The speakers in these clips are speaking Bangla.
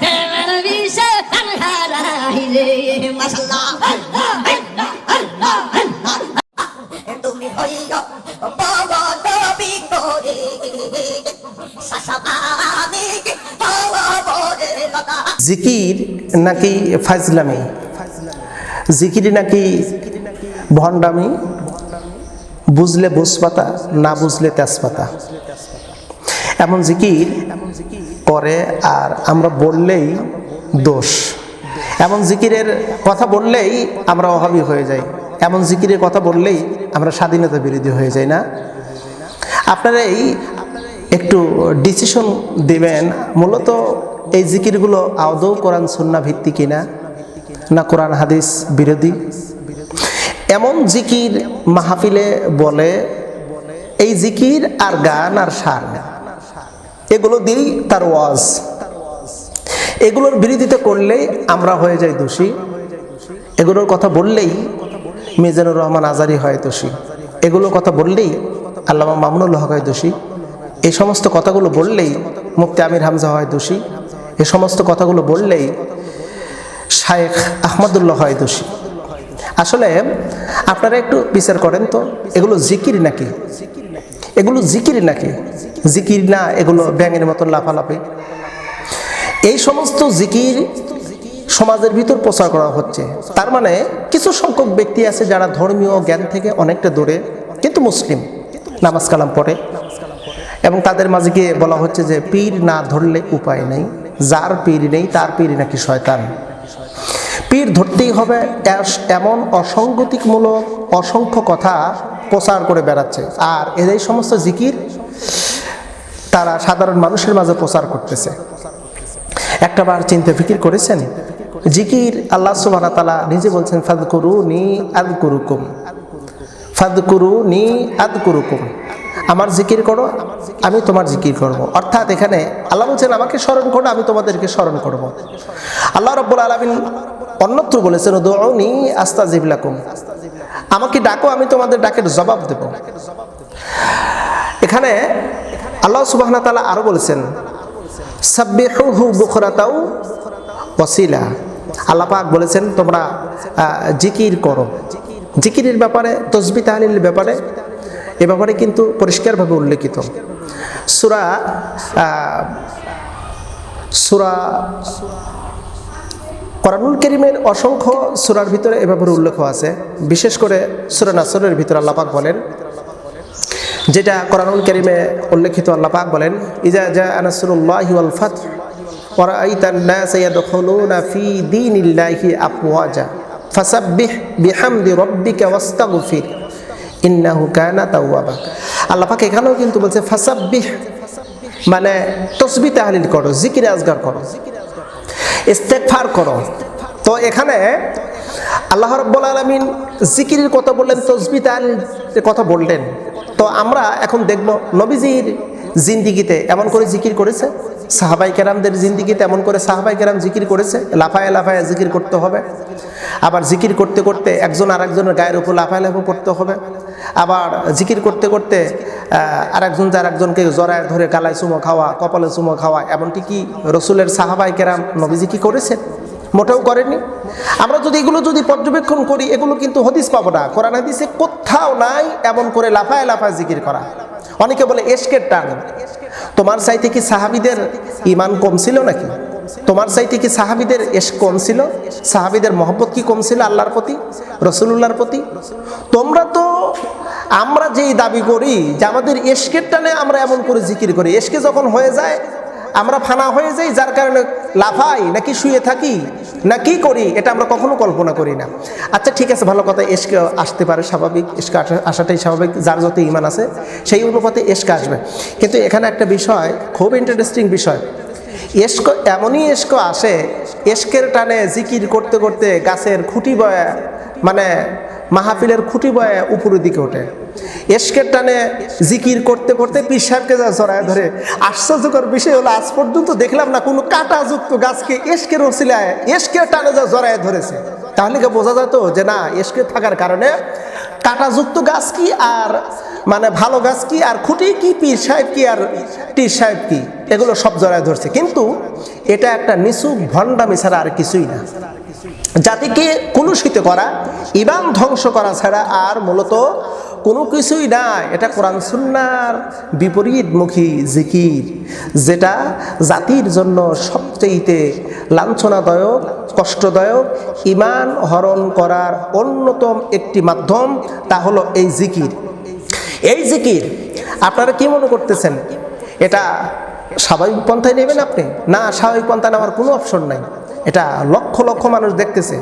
প্রেমের বিষে রে মাশাল্লাহ। তুমি সাসাবানি জিকির নাকি ফাজলামি? জিকির নাকি ভণ্ডামি? বুঝলে বুঝপাতা না বুঝলে তেজপাতা। এমন জিকির করে আর আমরা বললেই দোষ। এমন জিকিরের কথা বললেই আমরা অভাবী হয়ে যাই। এমন জিকিরের কথা বললেই আমরা স্বাধীনতা বিরোধী হয়ে যাই না। আপনারা এই একটু ডিসিশন দেবেন মূলত এই জিকিরগুলো আদৌ কোরআন সুন্না ভিত্তি কিনা না কোরআন হাদিস বিরোধী? এমন জিকির মাহফিলে বলে, এই জিকির আর গান আর সার এগুলো দিয়েই তার ওয়াজ। এগুলোর বিরোধিতা করলেই আমরা হয়ে যাই দোষী। এগুলোর কথা বললেই মিজানুর রহমান আজারি হয় দোষী। এগুলোর কথা বললেই আল্লামা মামুনুল হক হয় দোষী। এই সমস্ত কথাগুলো বললেই মুফতি আমির হামজা হয় দোষী। এ সমস্ত কথাগুলো বললেই শায়েখ আহমদুল্লাহ হয় দোষী। আসলে আপনারা একটু বিচার করেন তো, এগুলো জিকির নাকি? এগুলো জিকির নাকি? জিকির না, এগুলো ব্যাঙের মতন লাফালাফি। এই সমস্ত জিকির সমাজের ভিতর প্রচার করা হচ্ছে। তার মানে কিছু সংখ্যক ব্যক্তি আছে যারা ধর্মীয় জ্ঞান থেকে অনেকটা দূরে, কিন্তু মুসলিম। নামাজ কালাম পড়ে। এবং তাদের মাঝে গিয়ে বলা হচ্ছে যে পীর না ধরলে উপায় নেই। যার পীর নেই, তার পীর নাকি শয়তান। পীর ধরতেই হবে এমন অসঙ্গতিকমূলক অসংখ্য কথা প্রচার করে বেড়াচ্ছে। আর এদের সমস্ত জিকির তারা সাধারণ মানুষের মাঝে প্রচার করতেছে। একটা বার চিন্তা ফিকির করেছেন? জিকির আল্লাহ সুবাহ তালা নিজে বলছেন ফাদ করু নি আদ কুরুকুম ফাদ করু নি আদ কুরুকুম আমার জিকির করো, আমি তোমার জিকির করব। অর্থাৎ এখানে আল্লাহ বলছেন, আমাকে স্মরণ করো, আমি তোমাদেরকে স্মরণ করব। আল্লাহ রব্বুল আলমিন অন্যত্র বলেছেন দৌনি আস্তা জিবলাকুম আমাকে ডাকো, আমি তোমাদের ডাকের জবাব দেব। এখানে আল্লাহ সুবাহ তালা বলেছেন আল্লাহ বলেছেন, তোমরা জিকির করো। জিকিরের ব্যাপারে, তসবি তাহলিলের ব্যাপারে, এ ব্যাপারে কিন্তু পরিষ্কারভাবে উল্লেখিত। সুরা সুরা কোরআনুল করিমের অসংখ্য সুরার ভিতরে এ ব্যাপারে উল্লেখ আছে। বিশেষ করে সুরা নাসরের ভিতরে আল্লাহ পাক বলেন যেটা কোরআনুল করিমে উল্লেখিত আল্লাহ পাক বলেন, ইজা জা আনাসুল্লাহি ওয়াল ফাত ওয়ারাআইতান নাস ইয়াদখুলুনা ফি দীনিল্লাহি আফওয়াজা, ফাসাব্বিহ বিহামদি রাব্বিকা ওয়াস্তাগফির, ইন্নাহু কানা তাওয়াবা। আল্লাহ পাক এখানেও কিন্তু বলছে, ফাসাব্বিহ মানে তসবিহ তাহলিল করো, জিকির আজগার করো, ইস্তেগফার করো। তো এখানে আল্লাহ রব্বুল আলমিন জিকিরের কথা বললেন, তসবি তাহলিলের কথা বললেন। তো আমরা এখন দেখব নবীজির জিন্দিগিতে এমন করে জিকির করেছে, সাহাবাই কেরামদের জিন্দিগিতে এমন করে সাহাবাই কেরাম জিকির করেছে, লাফায় লাফায় জিকির করতে হবে। আবার জিকির করতে করতে একজন আর একজনের গায়ের উপর লাফায় লাফা করতে হবে। আবার জিকির করতে করতে আর একজন যার একজনকে জড়ায় ধরে গালায় চুমো খাওয়া, কপালে চুমো খাওয়া, এমনটি কি রসুলের সাহাবাই কেরাম নবীজি কি করেছেন মোটেও করেনি আমরা যদি এগুলো যদি পর্যবেক্ষণ করি, এগুলো কিন্তু হদিস পাবো না। কোরআন হাদিসে কোথাও নাই এমন করে লাফায় লাফায় জিকির করা। অনেকে বলে, এসকের টান। তোমার চাইতে কি সাহাবিদের ইমান কম ছিল নাকি? তোমার চাইতে কি সাহাবিদের এস কম ছিল? সাহাবিদের মহব্বত কি কম ছিল আল্লাহর প্রতি রসুল্লাহর প্রতি? তোমরা তো, আমরা যেই দাবি করি যে আমাদের এসকের টানে আমরা এমন করে জিকির করি। এসকে যখন হয়ে যায়, আমরা ফানা হয়ে যাই, যার কারণে লাফাই নাকি শুয়ে থাকি, না কি করি, এটা আমরা কখনো কল্পনা করি না। আচ্ছা ঠিক আছে, ভালো কথা এসকে আসতে পারে স্বাভাবিক এসকে আসা- আসাটাই স্বাভাবিক, যার যত ইমান আছে, সেই অনুপাতে এসকে আসবে। কিন্তু এখানে একটা বিষয়, খুব ইন্টারেস্টিং বিষয়। এসকো এমনই এসকো আসে এসকের টানে জিকির করতে করতে গাছের খুঁটি বয়া মানে মাহফিলের খুঁটি বয়ে উপরের দিকে ওঠে। এসকের টানে জিকির করতে করতে পীর সাহেবকে যা জড়ায় ধরে। আশ্চর্যকর বিষয় হলো, আজ পর্যন্ত দেখলাম না কোনো কাঁটাযুক্ত গাছকে এসকের ওসিলায়, এসকের টানে যা জড়ায় ধরেছে। তাহলে কি বোঝা যেত যে না, এসকে থাকার কারণে কাঁটাযুক্ত গাছ কি আর মানে ভালো গাছ কি আর খুঁটি কি, পীর সাহেব কি আর টির সাহেব কি? এগুলো সব জড়ায় ধরছে। কিন্তু এটা একটা নিচু ভণ্ডামি ছাড়া আর কিছুই না। জাতিকে কলুষিত করা ইমান ধ্বংস করা ছাড়া আর মূলত কোনো কিছুই না এটা কোরআন সুন্নার বিপরীতমুখী জিকির, যেটা জাতির জন্য সবচেয়েতে লাঞ্ছনাদায়ক, কষ্টদায়ক ইমান হরণ করার অন্যতম একটি মাধ্যম, তা হলো এই জিকির। এই জিকির, আপনারা কি মনে করতেছেন? এটা স্বাভাবিক পন্থায় নেবেন আপনি? না, স্বাভাবিক পন্থা নেওয়ার কোনো অপশন নাই। এটা লক্ষ লক্ষ মানুষ দেখতেছে।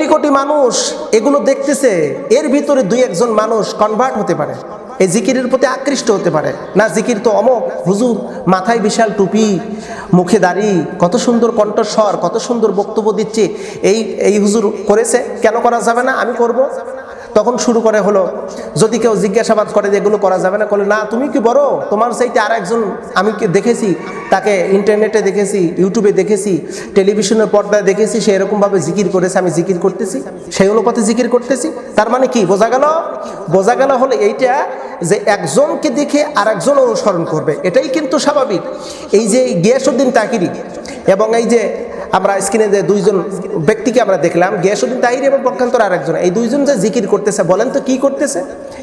কোটি কোটি মানুষ এগুলো দেখতেছে, এর ভিতরে দুই একজন মানুষ কনভার্ট হতে পারে। এই জিকিরের প্রতি আকৃষ্ট হতে পারে। না, জিকির তো অমক। হুজুর, মাথায় বিশাল টুপি, মুখে দাড়ি, কত সুন্দর কণ্ঠস্বর, কত সুন্দর বক্তব্য দিচ্ছে। এই এই হুজুর করেছে? কেন করা যাবে না? আমি করব। তখন শুরু করে হলো, যদি কেউ জিজ্ঞাসাবাদ করে যে এগুলো করা যাবে না করলে না, তুমি কি বড়? তোমার সাইতে আর একজন আমি দেখেছি, তাকে ইন্টারনেটে দেখেছি ইউটিউবে দেখেছি টেলিভিশনের পর্দায় দেখেছি, সে এরকমভাবে জিকির করেছে, আমি জিকির করতেছি সেই অনুপাতে জিকির করতেছি। তার মানে কি, বোঝা গেল? বোঝা গেল হলো এইটা যে একজনকে দেখে আর একজন অনুসরণ করবে। এটাই কিন্তু স্বাভাবিক। এই যে গিয়াসুদ্দিন তাকিরি এবং এই যে আমরা স্ক্রিনে যে দুইজন ব্যক্তিকে আমরা দেখলাম গিয়াসুদ্দিন তাহির এবং প্রকান্তর আর একজন এই দুইজন যে জিকির করতেছে, বলেন তো কি করতেছে?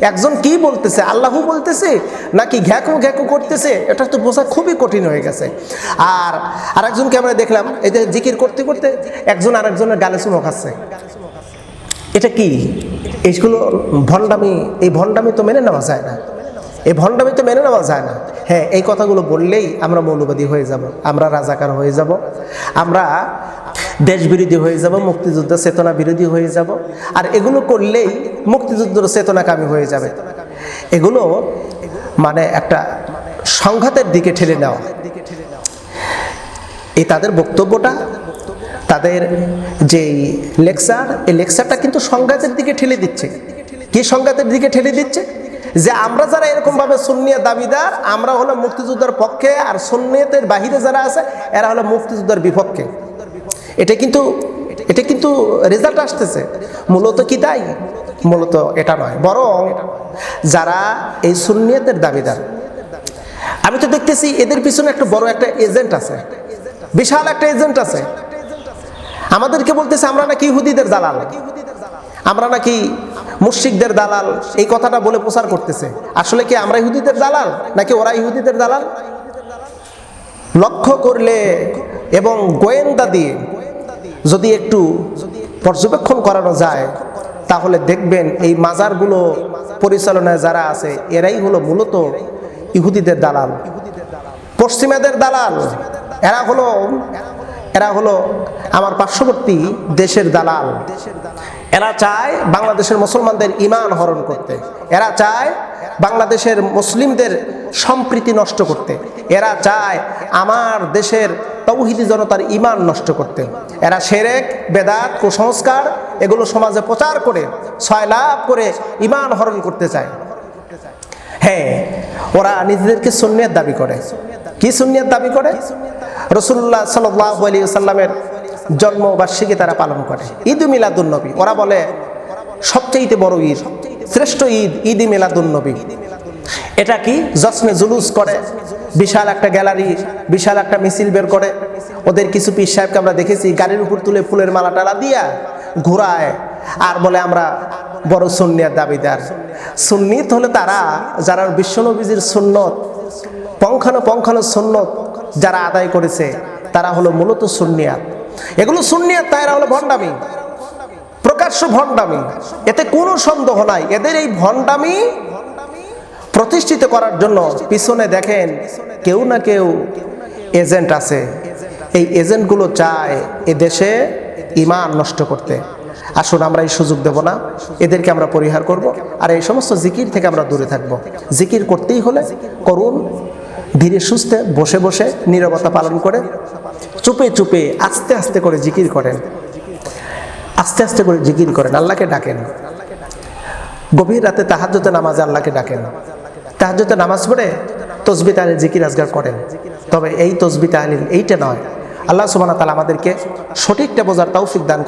একজন কি বলতেছে? আল্লাহু বলতেছে? নাকি ঘ্যাকু ঘ্যাকু করতেছে? এটা তো বোঝা খুবই কঠিন হয়ে গেছে। আর আরেকজনকে আমরা দেখলাম, এই যে জিকির করতে করতে একজন আরেকজনের গালে চুমো খাচ্ছে। এটা কি? এইগুলো ভণ্ডামি, এই ভণ্ডামি তো মেনে নেওয়া যায় না। এই ভণ্ডামি তো মেনে নেওয়া যায় না। হ্যাঁ এই কথাগুলো বললেই আমরা মৌলবাদী হয়ে যাব, আমরা রাজাকার হয়ে যাব, আমরা দেশ বিরোধী হয়ে যাব, মুক্তিযুদ্ধ চেতনা বিরোধী হয়ে যাব, আর এগুলো করলেই মুক্তিযুদ্ধের চেতনাকামী হয়ে যাবে। এগুলো মানে একটা সংঘাতের দিকে ঠেলে নেওয়া। এই তাদের বক্তব্যটা, তাদের যে লেকচার, এই লেকচারটা কিন্তু সংঘাতের দিকে ঠেলে দিচ্ছে। কি সংঘাতের দিকে ঠেলে দিচ্ছে? যে আমরা যারা এরকমভাবে সুন্নিয়া দাবিদার, আমরা হলো মুক্তিযুদ্ধের পক্ষে আর সুন্নিয়তের বাহিরে যারা আছে, এরা হলো মুক্তিযুদ্ধের বিপক্ষে। এটা কিন্তু এটা কিন্তু রেজাল্ট আসতেছে। মূলত কি তাই মূলত এটা নয়, বরং যারা এই সুন্নিয়তের দাবিদার। আমি তো দেখতেছি এদের পিছনে একটা বড় একটা এজেন্ট আছে। বিশাল একটা এজেন্ট আছে। আমাদেরকে বলতেছে, আমরা নাকি ইহুদিদের দালাল। আমরা নাকি মুশিকদের দালাল, এই কথাটা বলে প্রচার করতেছে। আসলে কি আমরা ইহুদিদের দালাল, নাকি ওরা ইহুদিদের দালাল? লক্ষ্য করলে এবং গোয়েন্দা দিয়ে যদি একটু পর্যবেক্ষণ করানো যায়, তাহলে দেখবেন এই মাজারগুলো পরিচালনায় যারা আছে, এরাই হলো মূলত ইহুদিদের দালাল। পশ্চিমাদের দালাল, এরা হলো এরা হলো আমার পার্শ্ববর্তী দেশের দালাল। এরা চায় বাংলাদেশের মুসলমানদের ইমান হরণ করতে। এরা চায় বাংলাদেশের মুসলিমদের সম্প্রীতি নষ্ট করতে। এরা চায় আমার দেশের তৌহিদি জনতার ইমান নষ্ট করতে। এরা সেরেক, বেদাত, কুসংস্কার এগুলো সমাজে প্রচার করে, ছয় লাভ করে ইমান হরণ করতে চায়। হ্যাঁ ওরা নিজেদেরকে সুন্নিয়ত দাবি করে। কি সুন্নিয়ত দাবি করে? রসুল্লাহ সাল্লাহ আলী সাল্লামের জন্মবার্ষিকী তারা পালন করে। ঈদ মিলাদুল নবী। ওরা বলে সবচেয়ে বড় ঈদ, শ্রেষ্ঠ ঈদ ঈদ মিলাদুল নবী। এটা কি? জশ্নে জুলুস করে, বিশাল একটা গ্যালারি, বিশাল একটা মিছিল বের করে। ওদের কিছু পীর সাহেবকে আমরা দেখেছি, গাড়ির উপর তুলে ফুলের মালা টালা দিয়া ঘোরায়। আর বলে, আমরা বড় সুন্নিয়ার দাবিদার। সুন্নিত হলে তারা, যারা বিশ্বনবীজির সুন্নত পঙ্খানো পঙ্খানো সুন্নত যারা আদায় করেছে, তারা হলো মূলত সুন্নিয়াত। এগুলো সুন্নিয়াত, তাইরা হলো ভণ্ডামি। প্রকাশ্য ভণ্ডামি। এতে কোনো সন্দেহ নাই। এদের এই ভণ্ডামি প্রতিষ্ঠিত করার জন্য পিছনে দেখেন কেউ না কেউ এজেন্ট আছে। এই এজেন্টগুলো চায় এ দেশে ইমান নষ্ট করতে। আসুন আমরা এই সুযোগ দেব না। এদেরকে আমরা পরিহার করব। আর এই সমস্ত জিকির থেকে আমরা দূরে থাকব। জিকির করতেই হলে করুন। ধীরে সুস্থে বসে বসে নীরবতা পালন করে। চুপে চুপে আস্তে আস্তে করে জিকির করেন। আস্তে আস্তে করে জিকির করেন, আল্লাহকে ডাকেন। গভীর রাতে তাহাজ্যতে নামাজে আল্লাহকে ডাকেন। তাহাজ্যতে নামাজ পড়ে তসবি তাহলিল জিকির আজগার করেন। তবে এই তসবি তাহলিল এইটা নয়। আল্লাহ সুবাহ তালা আমাদেরকে সঠিকটা বোঝার তৌফিক দান করুন